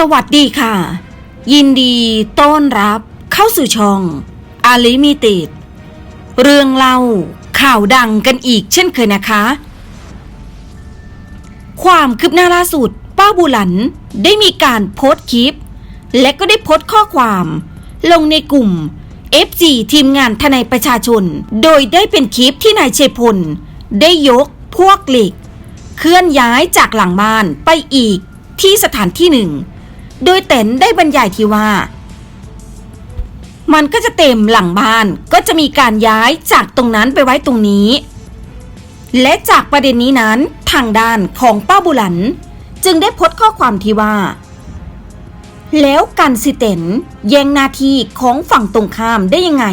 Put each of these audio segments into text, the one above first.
สวัสดีค่ะ ยินดีต้อนรับเข้าสู่ช่องอาลิมิต็ดเรื่องเล่าข่าวดังกันอีกเช่นเคยนะคะ ความคืบหน้าล่าสุด ป้าบูหลันได้มีการโพสต์คลิป และก็ได้โพสต์ข้อความ ลงในกลุ่ม FC ทีมงานทนายประชาชน โดยได้เป็นคลิปที่นายเชยพล ได้ยกพวกเหล็ก เคลื่อนย้ายจากหลังบ้านไปอีกที่สถานที่หนึ่ง โดยเต็นได้บรรยายที่ว่า มันก็จะเต็มหลังบ้านก็จะมีการย้ายจากตรงนั้นไปไว้ตรงนี้ และจากประเด็นนี้นั้นทางด้านของป้าบุหลัน จึงได้พสต์ข้อความที่ว่า แล้วกันสิเต็นแย่งหน้าที่ของฝั่งตรงข้ามได้ยังไง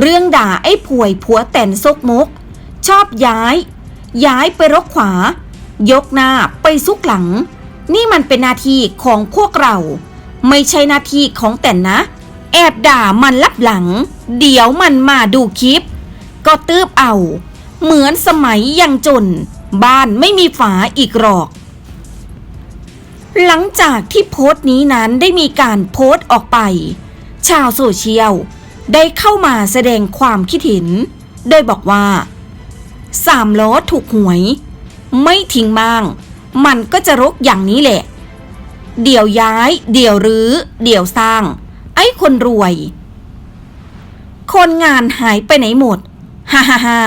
เรื่องด่าไอ้ป่วยผัวแต่นซกมก ชอบย้าย ย้ายไปรกขวา ยกหน้าไปซุกหลัง นี่มันเป็นหน้าที่ของพวกเรา ไม่ใช่หน้าที่ของแต่นนะ แอบด่ามันลับหลัง เดี๋ยวมันมาดูคลิป ก็ตืบเอา เหมือนสมัยยังจน บ้านไม่มีฝาอีกหรอก หลังจากที่โพสต์นี้นั้นได้มีการโพสต์ออกไป ชาวโซเชียลได้เข้ามาแสดงความคิดเห็น โดยบอกว่าสามล้อถูกหวย ไม่ทิ้งบ้าง มันก็จะรกอย่างนี้แหละ เดี๋ยวย้าย เดี๋ยวรื้อ เดี๋ยวสร้าง ไอ้คนรวย คนงานหายไปไหนหมด ฮ่าฮ่าฮ่า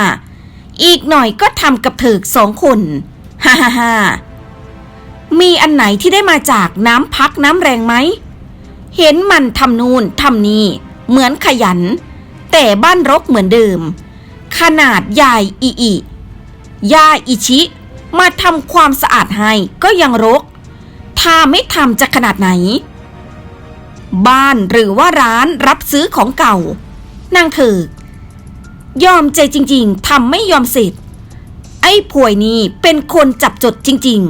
อีกหน่อยก็ทำกับเถิกสองคน ฮ่าฮ่าฮ่ามีอันไหนที่ได้มาจากน้ำพักน้ำแรงไหม เห็นมันทำนูนทำนี่ เหมือนขยัน แต่บ้านรกเหมือนเดิม ขนาดยายอีอียาอิชิ มาทำความสะอาดให้ก็ยังรก ถ้าไม่ทำจะขนาดไหน บ้านหรือว่าร้านรับซื้อของเก่านางเถิกยอมใจจริง ๆทำไม่ยอมเสร็จ ไอ้ป่วยนี่เป็นคนจับจดจริง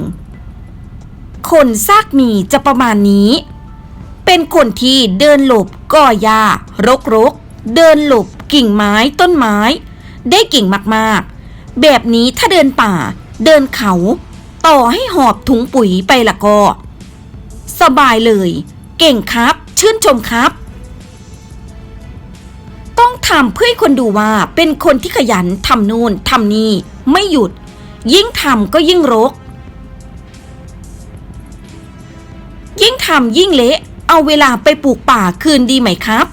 ๆ คนซากมีจะประมาณนี้ เป็นคนที่เดินหลบก่อหญ้ารกรกๆเดินหลบกิ่งไม้ต้นไม้ ได้เก่งมากๆ แบบนี้ถ้าเดินป่า เดินเขา ต่อให้หอบถุงปุ๋ยไปละก็ สบายเลย เก่งครับ ชื่นชมครับ ต้องทำเพื่อให้คนดูว่าเป็นคนที่ขยันทำนู่นทำนี่ไม่หยุด ยิ่งทำก็ยิ่งรก ยิ่งทำยิ่งเละ เอาเวลาไปปลูกป่าคืนดีไหมครับ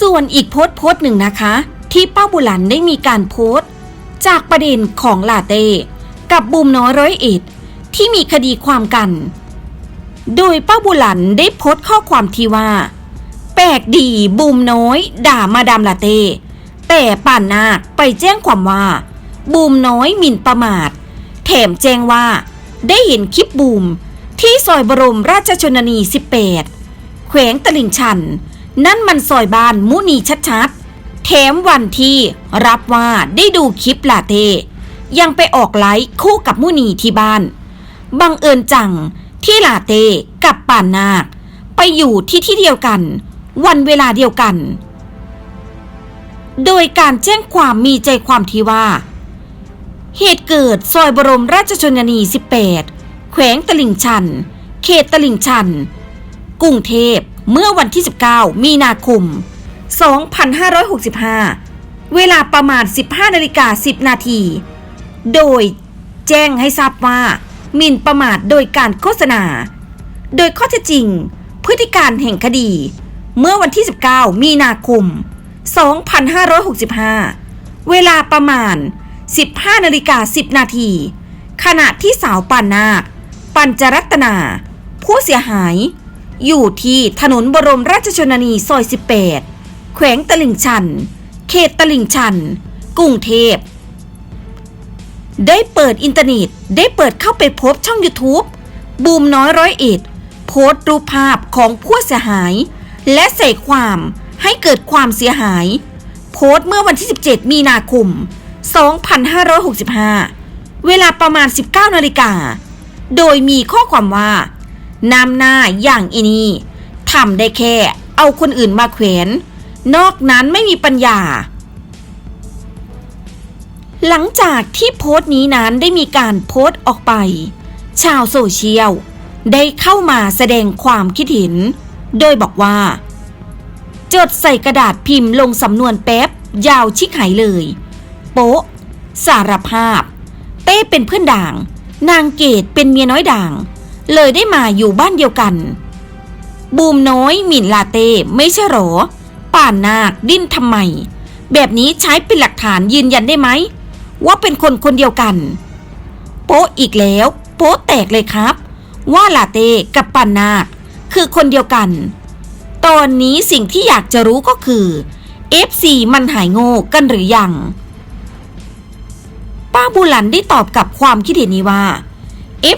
ส่วนอีกโพสต์โพสต์หนึ่งนะคะ ที่ป้าบุหลันได้มีการโพสต์ จากประเด็นของลาเต้กับบูมน้อยร้อยเอ็ดที่มีคดีความกัน โดยป้าบุหลันได้โพสต์ข้อความที่ว่า แปลกดีบูมน้อย ด่ามาดามลาเต้แต่ป่านนาคไปแจ้งความว่า บูมน้อยหมิ่นประมาท แถมแจ้งว่า ได้เห็นคลิปบูม ที่ซอยบรมราชชนนี 18 แขวงตลิ่งชัน นั่นมันซอยบ้านมุนีชัด ๆแถมวันที่รับว่าได้ดูคลิปลาเต้ยังไปออกไลฟ์คู่กับมุนีที่บ้าน บังเอิญจังที่ลาเต้กับป่านนาค ไปอยู่ที่ที่เดียวกัน วันเวลาเดียวกัน โดยการแจ้งความมีใจความที่ว่า เหตุเกิดซอยบรมราชชนนี 18 แขวงตลิ่งชัน เขตตลิ่งชัน กรุงเทพเมื่อวันที่ 19 มีนาคม 2565 เวลาประมาณ 15นาฬิกา10 นาที โดยแจ้งให้ทราบว่าหมิ่นประมาทโดยการโฆษณา โดยข้อเท็จจริง พฤติการแห่งคดี เมื่อวันที่ 19 มีนาคม 2565 เวลาประมาณ 15นาฬิกา10 นาทีขณะที่สาวปานนาค ปัญจรัตนา ผู้เสียหาย อยู่ที่ถนนบรมราชชนนีซอย 18 แขวงตลิ่งชัน เขตตลิ่งชันกรุงเทพ ได้เปิดอินเทอร์เน็ต ได้เปิดเข้าไปพบช่อง YouTube บูมน้อยร้อยเอ็ดโพสต์รูปภาพของผู้เสียหาย และใส่ความให้เกิดความเสียหาย โพสต์เมื่อวันที่ 17 มีนาคม 2565 เวลาประมาณ 19 นาฬิกา โดยมีข้อความว่านำหน้าอย่างอีนี่ทำได้แค่เอาคนอื่นมาแขวน นอกนั้นไม่มีปัญญา หลังจากที่โพสต์นี้นั้นได้มีการโพสต์ออกไป ชาวโซเชียล ได้เข้ามาแสดงความคิดเห็น โดยบอกว่า จดใส่กระดาษพิมพ์ลงสำนวนแป๊บ ยาวชิกหายเลย โป๊ะ สารภาพ เต้เป็นเพื่อนด่าง นางเกดเป็นเมียน้อยด่าง เลยได้มาอยู่บ้านเดียวกัน บูมน้อยหมิ่นลาเต้ไม่ใช่หรอ ป่านนาคดิ้นทำไม แบบนี้ใช้เป็นหลักฐานยืนยันได้ไหม ว่าเป็นคนคนเดียวกัน โป๊ะอีกแล้ว โป๊ะแตกเลยครับ ว่าลาเต้กับป่านนาคคือคนเดียวกัน ตอนนี้สิ่งที่อยากจะรู้ก็คือ FC มันหายโง่กันหรือยัง ป้าบุหลันได้ตอบกับความคิดเห็นนี้ว่า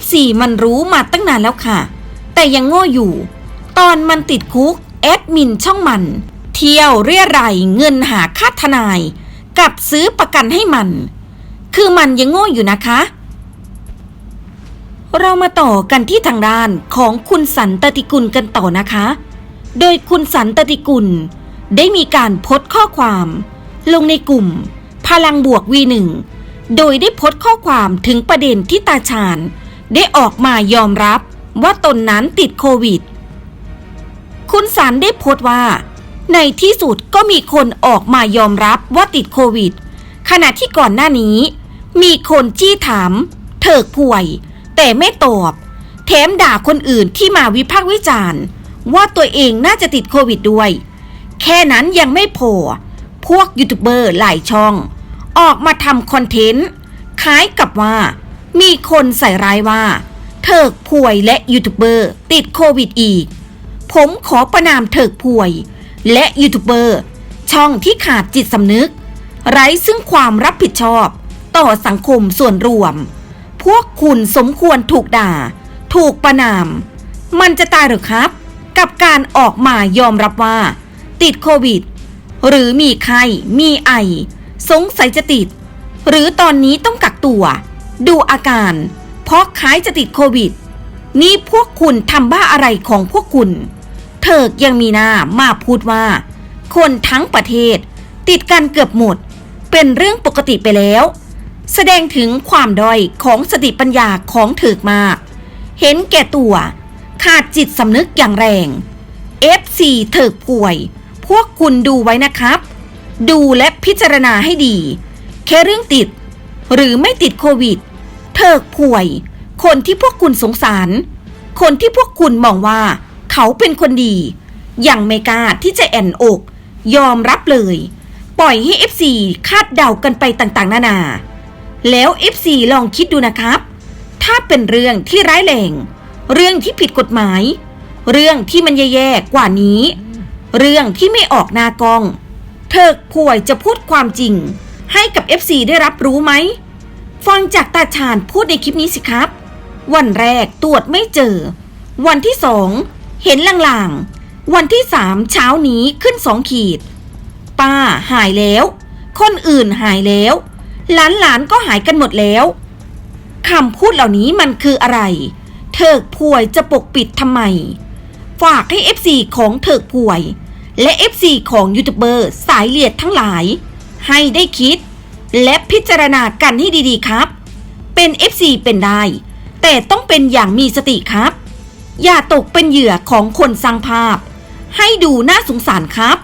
F4 มันรู้มาตั้งนานแล้วค่ะ แต่ยังโง่อยู่ ตอนมันติดคุกแอดมินช่องมัน เที่ยวเรียรายเงินหาค่าทนาย กับซื้อประกันให้มัน คือมันยังโง่อยู่นะคะ เรามาต่อกันที่ทางด้านของคุณสันตติกุลกันต่อนะคะ โดยคุณสันตติกุล ได้มีการโพสต์ข้อความ ลงในกลุ่ม พลังบวกวีหนึ่งโดยได้โพสต์ข้อความถึงประเด็นที่ตาชาญได้ออกมายอมรับว่าตนนั้นติดโควิด คุณสันได้โพสต์ว่า ในที่สุดก็มีคนออกมายอมรับว่าติดโควิด ขณะที่ก่อนหน้านี้ มีคนจี้ถามเถิกป่วย แต่ไม่ตอบแถมด่าคนอื่นที่มาวิพากษ์วิจารณ์ ว่าตัวเองน่าจะติดโควิดด้วย แค่นั้นยังไม่พอพวกยูทูบเบอร์หลายช่อง ออกมาทำคอนเทนต์คล้ายกับว่า มีคนใส่ร้ายว่า เถิกป่วยและยูทูบเบอร์ติดโควิดอีก ผมขอประนามเถิกป่วย และยูทูบเบอร์ช่องที่ขาดจิตสำนึก ไร้ซึ่งความรับผิดชอบ ต่อสังคมส่วนรวม พวกคุณสมควรถูกด่า ถูกประนาม มันจะตายหรือครับ กับการออกมายอมรับว่า ติดโควิด หรือมีไข้มีไอ สงสัยจะติด หรือตอนนี้ต้องกักตัว ดูอาการ เพราะคล้ายจะติดโควิด นี่พวกคุณทำบ้าอะไรของพวกคุณ เถิกยังมีหน้ามาพูดว่า คนทั้งประเทศ ติดกันเกือบหมด เป็นเรื่องปกติไปแล้ว แสดงถึงความด้อยของสติปัญญาของเถิกมาก เห็นแก่ตัวขาดจิตสำนึกอย่างแรง F4 เถิกป่วย พวกคุณดูไว้นะครับ ดูและพิจารณาให้ดี แค่เรื่องติด หรือไม่ติดโควิด เถิกป่วย คนที่พวกคุณสงสาร คนที่พวกคุณมองว่า เขาเป็นคนดี อยังไม่กาที่จะแอนอก ยอมรับเลย ปล่อยให้ F4 คาดเดากันไปต่างๆ นานา แล้ว F4 ลองคิดดูนะครับ ถ้าเป็นเรื่องที่ร้ายแรง เรื่องที่ผิดกฎหมาย เรื่องที่มันแย่ๆกว่านี้ เรื่องที่ไม่ออกหน้ากอง เธอป่วยจะพูดความจริง ให้กับ FC ได้รับรู้ไหม ฟังจากตาชาญพูดในคลิปนี้สิครับ วันแรกตรวจไม่เจอ วันที่สอง เห็นลางๆ วันที่สามเช้านี้ขึ้นสองขีด ป้าหายแล้ว คนอื่นหายแล้ว หลานๆก็หายกันหมดแล้วคำพูดเหล่านี้มันคืออะไร เถิกป่วยจะปกปิดทำไม ฝากให้ FC ของเถิกป่วย และ FC ของยูทูบเบอร์สายเลียดทั้งหลาย ให้ได้คิด และพิจารณากันให้ดีๆครับ เป็น FC เป็นได้ แต่ต้องเป็นอย่างมีสติครับ อย่าตกเป็นเหยื่อของคนสร้างภาพ ให้ดูน่าสงสารครับ